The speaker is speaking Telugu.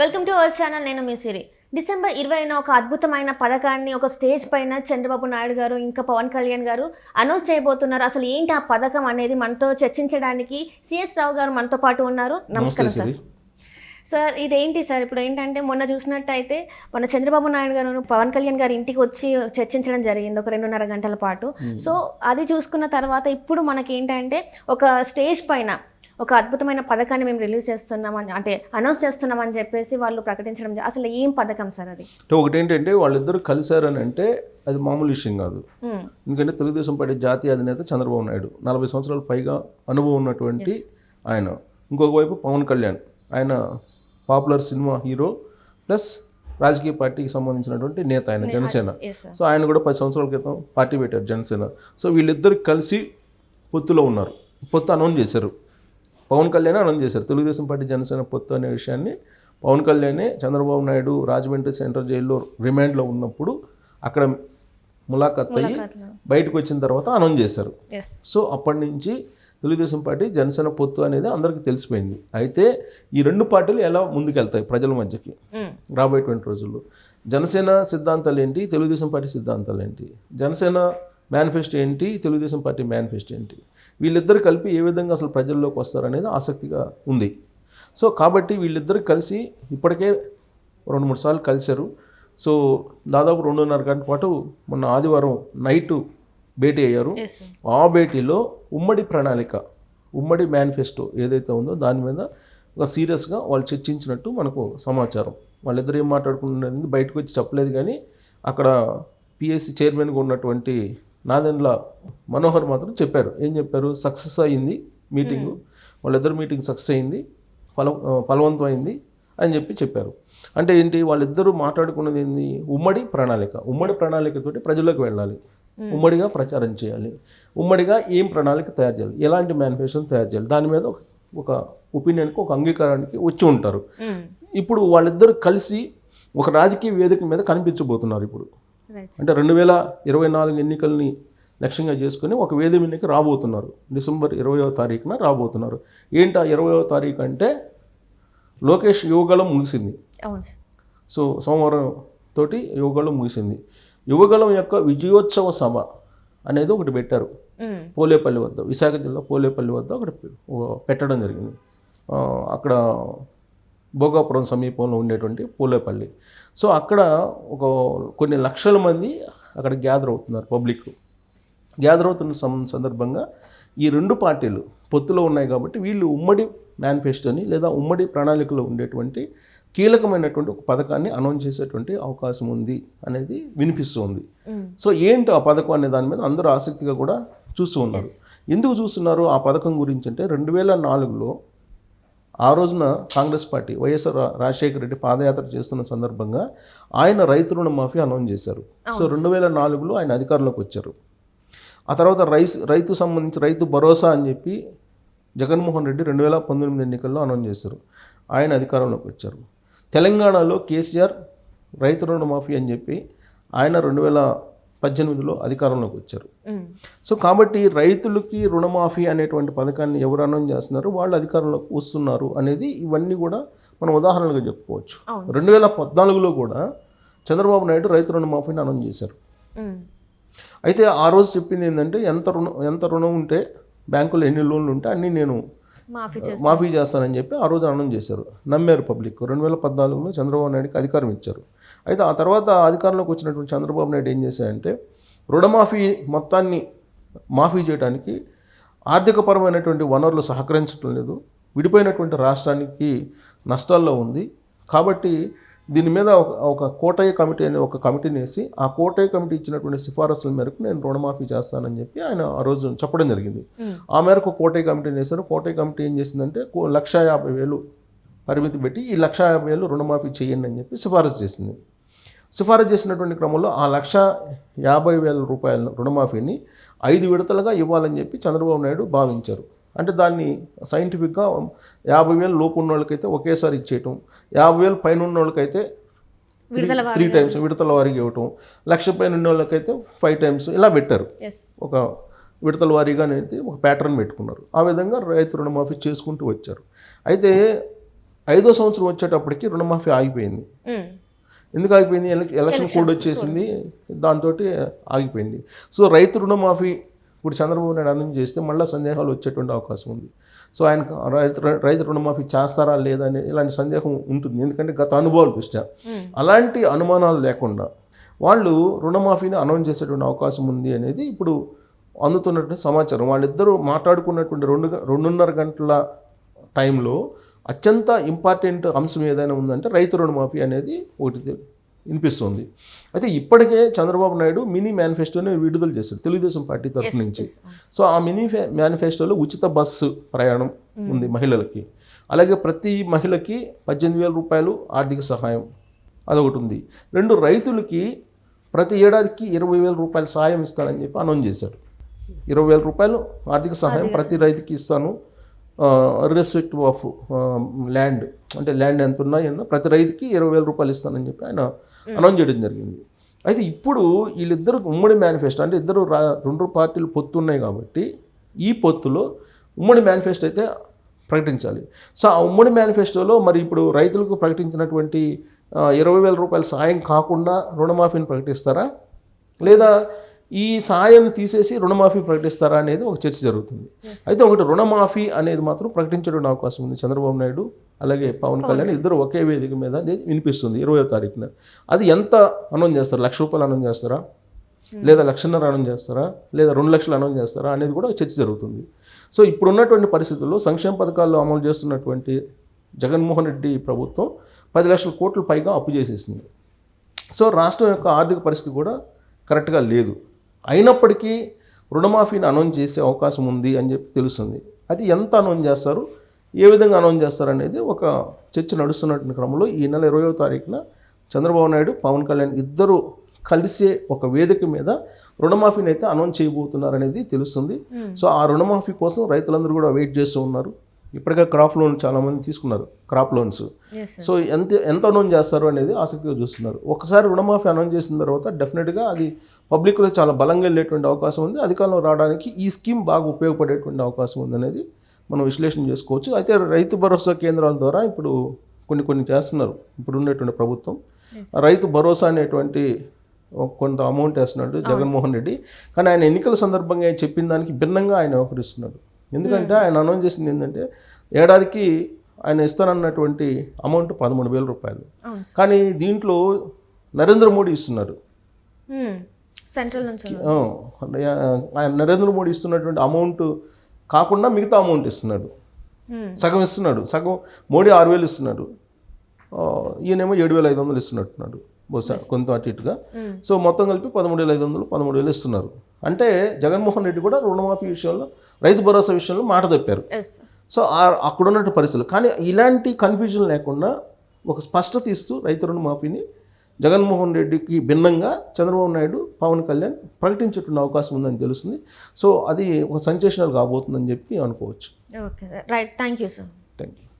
వెల్కమ్ టు అవర్ ఛానల్ నేను మీ సిరి. డిసెంబర్ ఇరవైన ఒక అద్భుతమైన పథకాన్ని ఒక స్టేజ్ పైన చంద్రబాబు నాయుడు గారు ఇంకా పవన్ కళ్యాణ్ గారు అనౌన్స్ చేయబోతున్నారు. అసలు ఏంటి ఆ పథకం అనేది మనతో చర్చించడానికి సిఎస్ రావు గారు మనతో పాటు ఉన్నారు. నమస్కారం సార్. సిరి. సార్ ఇదేంటి సార్? ఇప్పుడు ఏంటంటే మొన్న చూసినట్టయితే మన చంద్రబాబు నాయుడు గారు పవన్ కళ్యాణ్ గారి ఇంటికి వచ్చి చర్చించడం జరిగింది ఒక రెండున్నర గంటల పాటు. సో అది చూసుకున్న తర్వాత ఇప్పుడు మనకి ఏంటంటే ఒక స్టేజ్ పైన ఒక అద్భుతమైన పథకాన్ని మేము రిలీజ్ చేస్తున్నాం అని అంటే అనౌన్స్ చేస్తున్నాం అని చెప్పేసి వాళ్ళు ప్రకటించడం అసలు ఏం పథకం సార్ అది? ఒకటి ఏంటంటే వాళ్ళిద్దరు కలిశారని అంటే అది మామూలు విషయం కాదు. ఎందుకంటే తెలుగుదేశం పార్టీ జాతీయ అధినేత చంద్రబాబు నాయుడు. నలభై సంవత్సరాల పైగా అనుభవం ఉన్నటువంటి ఆయన. ఇంకొక వైపు పవన్ కళ్యాణ్. ఆయన పాపులర్ సినిమా హీరో ప్లస్ రాజకీయ పార్టీకి సంబంధించినటువంటి నేత ఆయన జనసేన. సో ఆయన కూడా పది సంవత్సరాల క్రితం పార్టీ పెట్టారు జనసేన. సో వీళ్ళిద్దరు కలిసి పొత్తులో ఉన్నారు. పొత్తు అనౌన్స్ చేశారు. పవన్ కళ్యాణ్ అనౌన్స్ చేశారు. తెలుగుదేశం పార్టీ జనసేన పొత్తు అనే విషయాన్ని పవన్ కళ్యాణే చంద్రబాబు నాయుడు రాజమండ్రి సెంట్రల్ జైల్లో రిమాండ్లో ఉన్నప్పుడు అక్కడ ములాఖత్ అయ్యి బయటకు వచ్చిన తర్వాత అనౌన్స్ చేశారు. సో అప్పటి నుంచి తెలుగుదేశం పార్టీ జనసేన పొత్తు అనేది అందరికీ తెలిసిపోయింది. అయితే ఈ రెండు పార్టీలు ఎలా ముందుకెళ్తాయి ప్రజల మధ్యకి? రాబోయేటువంటి రోజుల్లో జనసేన సిద్ధాంతాలు ఏంటి? తెలుగుదేశం పార్టీ సిద్ధాంతాలు ఏంటి? జనసేన మేనిఫెస్టో ఏంటి? తెలుగుదేశం పార్టీ మేనిఫెస్టో ఏంటి? వీళ్ళిద్దరు కలిపి ఏ విధంగా అసలు ప్రజల్లోకి వస్తారనేది ఆసక్తిగా ఉంది. సో కాబట్టి వీళ్ళిద్దరు కలిసి ఇప్పటికే రెండు మూడు సార్లు కలిశారు. సో దాదాపు రెండున్నర గంటల పాటు మొన్న ఆదివారం నైటు భేటీ అయ్యారు. ఆ భేటీలో ఉమ్మడి ప్రణాళిక ఉమ్మడి మేనిఫెస్టో ఏదైతే ఉందో దాని మీద ఒక సీరియస్గా వాళ్ళు చర్చించినట్టు మనకు సమాచారం. వాళ్ళిద్దరు ఏం మాట్లాడుకుంటున్నది బయటకు వచ్చి చెప్పలేదు కానీ అక్కడ పిఎస్సి చైర్మన్గా ఉన్నటువంటి నాదెండ్ల మనోహర్ మాత్రం చెప్పారు. ఏం చెప్పారు? సక్సెస్ అయింది మీటింగు. వాళ్ళిద్దరు మీటింగ్ సక్సెస్ అయింది ఫల ఫలవంతం అయింది అని చెప్పి చెప్పారు. అంటే ఏంటి? వాళ్ళిద్దరూ మాట్లాడుకున్నది ఏంది? ఉమ్మడి ప్రణాళిక. ఉమ్మడి ప్రణాళికతోటి ప్రజల్లోకి వెళ్ళాలి. ఉమ్మడిగా ప్రచారం చేయాలి. ఉమ్మడిగా ఏం ప్రణాళిక తయారు చేయాలి? ఎలాంటి మేనిఫెస్టోని తయారు చేయాలి? దాని మీద ఒక ఒక ఒపీనియన్కి ఒక అంగీకారానికి వచ్చి ఉంటారు. ఇప్పుడు వాళ్ళిద్దరు కలిసి ఒక రాజకీయ వేదిక మీద కనిపించబోతున్నారు ఇప్పుడు. అంటే రెండు వేల ఇరవై నాలుగు ఎన్నికల్ని లక్ష్యంగా చేసుకుని ఒక వేదిక మీదకి రాబోతున్నారు. డిసెంబర్ ఇరవయో తారీఖున రాబోతున్నారు. ఏంటి ఆ ఇరవయో తారీఖు అంటే లోకేష్ యువగళం ముగిసింది. సో సోమవారం తోటి యువగళం ముగిసింది. యువగళం యొక్క విజయోత్సవ సభ అనేది ఒకటి పెట్టారు. పోలేపల్లి వద్ద విశాఖ జిల్లా పోలేపల్లి వద్ద ఒకటి పెట్టడం జరిగింది. అక్కడ భోగాపురం సమీపంలో ఉండేటువంటి పోలేపల్లి. సో అక్కడ ఒక కొన్ని లక్షల మంది అక్కడ గ్యాదర్ అవుతున్నారు పబ్లిక్. గ్యాదర్ అవుతున్న సందర్భంగా ఈ రెండు పార్టీలు పొత్తులో ఉన్నాయి కాబట్టి వీళ్ళు ఉమ్మడి మేనిఫెస్టోని లేదా ఉమ్మడి ప్రణాళికలో ఉండేటువంటి కీలకమైనటువంటి ఒక పథకాన్ని అనౌన్స్ చేసేటువంటి అవకాశం ఉంది అనేది వినిపిస్తుంది. సో ఏంటి ఆ పథకం అనే దాని మీద అందరూ ఆసక్తిగా కూడా చూస్తూ ఉన్నారు. ఎందుకు చూస్తున్నారు ఆ పథకం గురించి అంటే రెండు వేల నాలుగులో ఆ రోజున Congress party YSR Rajasekhara Reddy padayatra చేస్తున్న సందర్భంగా ఆయన రైతు రుణమాఫీ అనౌన్స్ చేశారు. సో రెండు వేల నాలుగులో ఆయన అధికారంలోకి వచ్చారు. ఆ తర్వాత రైస్ రైతు సంబంధించి రైతు భరోసా అని చెప్పి జగన్మోహన్ రెడ్డి రెండు వేల పంతొమ్మిది ఎన్నికల్లో అనౌన్స్ చేశారు. ఆయన అధికారంలోకి వచ్చారు. తెలంగాణలో కేసీఆర్ రైతు రుణమాఫీ అని చెప్పి ఆయన రెండు వేల పద్దెనిమిదిలో అధికారంలోకి వచ్చారు. సో కాబట్టి రైతులకి రుణమాఫీ అనేటువంటి పథకాన్ని ఎవరు అనౌన్స్ చేస్తున్నారు వాళ్ళు అధికారంలోకి వస్తున్నారు అనేది ఇవన్నీ కూడా మనం ఉదాహరణలుగా చెప్పుకోవచ్చు. రెండు వేల పద్నాలుగులో కూడా చంద్రబాబు నాయుడు రైతు రుణమాఫీని అనౌన్స్ చేశారు. అయితే ఆ రోజు చెప్పింది ఏంటంటే ఎంత రుణం ఎంత రుణం ఉంటే బ్యాంకులో ఎన్ని లోన్లు ఉంటే అన్నీ నేను మాఫీ చేస్తానని చెప్పి ఆ రోజు అనౌన్స్ చేశారు. నమ్మారు పబ్లిక్. రెండు వేల పద్నాలుగులో చంద్రబాబు నాయుడుకి అధికారం ఇచ్చారు. అయితే ఆ తర్వాత అధికారంలోకి వచ్చినటువంటి చంద్రబాబు నాయుడు ఏం చేశారంటే రుణమాఫీ మొత్తాన్ని మాఫీ చేయడానికి ఆర్థికపరమైనటువంటి వనరులు సహకరించడం లేదు విడిపోయినటువంటి రాష్ట్రానికి నష్టాల్లో ఉంది. కాబట్టి దీని మీద ఒక ఒక కోటయ్య కమిటీ అనే ఒక కమిటీని వేసి ఆ కోటయ్య కమిటీ ఇచ్చినటువంటి సిఫారసుల మేరకు నేను రుణమాఫీ చేస్తానని చెప్పి ఆయన ఆ రోజు చెప్పడం జరిగింది. ఆ మేరకు కోటయ్య కమిటీని వేశారు. కోటయ్య కమిటీ ఏం చేసిందంటే లక్ష యాభై వేలు పరిమితి పెట్టి ఈ లక్ష యాభై వేలు రుణమాఫీ చేయండి అని చెప్పి సిఫారసు చేసింది. సిఫారసు చేసినటువంటి క్రమంలో ఆ లక్ష యాభై వేల రూపాయల రుణమాఫీని ఐదు విడతలుగా ఇవ్వాలని చెప్పి చంద్రబాబు నాయుడు భావించారు. అంటే దాన్ని సైంటిఫిక్గా యాభై వేలు లోపు ఉన్న వాళ్ళకైతే ఒకేసారి ఇచ్చేయటం యాభై వేలు పైన ఉన్న వాళ్ళకైతే త్రీ టైమ్స్ విడతల వారికి ఇవ్వటం లక్ష పైన ఉన్న వాళ్ళకైతే ఫైవ్ టైమ్స్ ఇలా పెట్టారు. ఒక విడతల వారీగా అనేది ఒక ప్యాటర్న్ పెట్టుకున్నారు. ఆ విధంగా రైతు రుణమాఫీ చేసుకుంటూ వచ్చారు. అయితే ఐదో సంవత్సరం వచ్చేటప్పటికి రుణమాఫీ ఆగిపోయింది. ఉమ్. ఎందుకు ఆగిపోయింది? ఎల- ఎలక్షన్ కోడ్ వచ్చేసింది. దాంతో ఆగిపోయింది. సో రైతు రుణమాఫీ ఇప్పుడు చంద్రబాబు నాయుడు అనౌన్స్ చేస్తే మళ్ళీ సందేహాలు వచ్చేటువంటి అవకాశం ఉంది. సో ఆయన రైతు రైతు రుణమాఫీ చేస్తారా లేదా అనే ఇలాంటి సందేహం ఉంటుంది. ఎందుకంటే గత అనుభవాల దృష్ట్యా. అలాంటి అనుమానాలు లేకుండా వాళ్ళు రుణమాఫీని అనౌన్స్ చేసేటువంటి అవకాశం ఉంది అనేది ఇప్పుడు అందుతున్నటువంటి సమాచారం. వాళ్ళిద్దరూ మాట్లాడుకున్నటువంటి రెండు రెండున్నర గంటల టైంలో అత్యంత ఇంపార్టెంట్ అంశం ఏదైనా ఉందంటే రైతు రుణమాఫీ అనేది ఒకటి వినిపిస్తుంది. అయితే ఇప్పటికే చంద్రబాబు నాయుడు మినీ మేనిఫెస్టోని విడుదల చేశారు తెలుగుదేశం పార్టీ తరఫు నుంచి. సో ఆ మినీ మేనిఫెస్టోలో ఉచిత బస్సు ప్రయాణం ఉంది మహిళలకి. అలాగే ప్రతి మహిళకి పద్దెనిమిది వేల రూపాయలు ఆర్థిక సహాయం అదొకటి ఉంది. రెండు రైతులకి ప్రతి ఏడాదికి ఇరవై వేల రూపాయల సహాయం ఇస్తానని చెప్పి అనౌన్స్ చేశాడు. ఇరవై వేల రూపాయలు ఆర్థిక సహాయం ప్రతి రైతుకి ఇస్తాను. రెస్పెక్టివ్ ఆఫ్ ల్యాండ్ అంటే ల్యాండ్ ఎంత ఉన్నాయన్నా ప్రతి రైతుకి ఇరవై వేల రూపాయలు ఇస్తానని చెప్పి ఆయన అనౌన్స్ చేయడం జరిగింది. అయితే ఇప్పుడు వీళ్ళిద్దరు ఉమ్మడి మేనిఫెస్టో అంటే ఇద్దరు రా రెండు పార్టీలు పొత్తు ఉన్నాయి కాబట్టి ఈ పొత్తులో ఉమ్మడి మేనిఫెస్టో అయితే ప్రకటించాలి. సో ఆ ఉమ్మడి మేనిఫెస్టోలో మరి ఇప్పుడు రైతులకు ప్రకటించినటువంటి ఇరవై వేల రూపాయల సాయం కాకుండా రుణమాఫీని ప్రకటిస్తారా? లేదా ఈ సాయాన్ని తీసేసి రుణమాఫీ ప్రకటిస్తారా అనేది ఒక చర్చ జరుగుతుంది. అయితే ఒకటి రుణమాఫీ అనేది మాత్రం ప్రకటించడం అవకాశం ఉంది చంద్రబాబు నాయుడు అలాగే పవన్ కళ్యాణ్ ఇద్దరు ఒకే వేదిక మీద వినిపిస్తుంది ఇరవయో తారీఖున. అది ఎంత అనౌన్స్ చేస్తారు? లక్ష రూపాయలు అనౌన్స్ చేస్తారా? లేదా లక్షన్నర అనౌన్స్ చేస్తారా? లేదా రెండు లక్షలు అనౌన్స్ చేస్తారా? అనేది కూడా చర్చ జరుగుతుంది. సో ఇప్పుడు ఉన్నటువంటి పరిస్థితుల్లో సంక్షేమ పథకాల్లో అమలు చేస్తున్నటువంటి జగన్మోహన్ రెడ్డి ప్రభుత్వం పది లక్షల కోట్ల పైగా అప్పు చేసేసింది. సో రాష్ట్రం యొక్క ఆర్థిక పరిస్థితి కూడా కరెక్ట్గా లేదు. అయినప్పటికీ రుణమాఫీని అనౌన్స్ చేసే అవకాశం ఉంది అని చెప్పి తెలుస్తుంది. అది ఎంత అనౌన్స్ చేస్తారు? ఏ విధంగా అనౌన్స్ చేస్తారు అనేది ఒక చర్చ నడుస్తున్నటువంటి క్రమంలో ఈ నెల ఇరవయో తారీఖున చంద్రబాబు నాయుడు పవన్ కళ్యాణ్ ఇద్దరు కలిసే ఒక వేదిక మీద రుణమాఫీని అయితే అనౌన్స్ చేయబోతున్నారు అనేది తెలుస్తుంది. సో ఆ రుణమాఫీ కోసం రైతులందరూ కూడా వెయిట్ చేస్తూ ఉన్నారు. ఇప్పటికే క్రాప్ లోన్ చాలామంది తీసుకున్నారు క్రాప్ లోన్స్ సో ఎంత ఎంత అనౌన్స్ చేస్తారు అనేది ఆసక్తిగా చూస్తున్నారు. ఒకసారి రుణమాఫీ అనౌన్స్ చేసిన తర్వాత డెఫినెట్గా అది పబ్లిక్లో చాలా బలంగా వెళ్ళేటువంటి అవకాశం ఉంది. అధికారంలో రావడానికి ఈ స్కీమ్ బాగా ఉపయోగపడేటువంటి అవకాశం ఉందనేది మనం విశ్లేషణ చేసుకోవచ్చు. అయితే రైతు భరోసా కేంద్రాల ద్వారా ఇప్పుడు కొన్ని కొన్ని చేస్తున్నారు. ఇప్పుడు ఉండేటువంటి ప్రభుత్వం. రైతు భరోసా అనేటువంటి కొంత అమౌంట్ వేస్తున్నాడు జగన్మోహన్ రెడ్డి. కానీ ఆయన ఎన్నికల సందర్భంగా ఆయన చెప్పిన దానికి భిన్నంగా ఆయన వ్యవహరిస్తున్నాడు. ఎందుకంటే ఆయన అనౌన్స్ చేసింది ఏంటంటే ఏడాదికి ఆయన ఇస్తానన్నటువంటి అమౌంట్ పదమూడు వేల రూపాయలు. కానీ దీంట్లో నరేంద్ర మోడీ ఇస్తున్నారు. సెంట్రల్ నుంచి ఆయన నరేంద్ర మోడీ ఇస్తున్నటువంటి అమౌంట్ కాకుండా మిగతా అమౌంట్ ఇస్తున్నాడు. సగం ఇస్తున్నాడు. సగం మోడీ ఆరు వేలు ఇస్తున్నాడు. ఈయనేమో ఏడు వేల ఐదు వందలు ఇస్తున్నట్టున్నాడు. బహుశా కొంత అటు ఇటుగా. సో మొత్తం కలిపి పదమూడు వేల ఐదు వందలు పదమూడు వేలు ఇస్తున్నారు. అంటే జగన్మోహన్ రెడ్డి కూడా రుణమాఫీ విషయంలో రైతు భరోసా విషయంలో మాట తప్పారు. సో ఆ- అక్కడ ఉన్నట్టు పరిస్థితులు. కానీ ఇలాంటి కన్ఫ్యూజన్ లేకుండా ఒక స్పష్టత ఇస్తూ రైతు రుణమాఫీని జగన్మోహన్ రెడ్డికి భిన్నంగా చంద్రబాబు నాయుడు పవన్ కళ్యాణ్ ప్రకటించేటువంటి అవకాశం ఉందని తెలుస్తుంది. సో అది ఒక సంచేషనల్ కాబోతుందని చెప్పి అనుకోవచ్చు. Okay right thank you sir thank you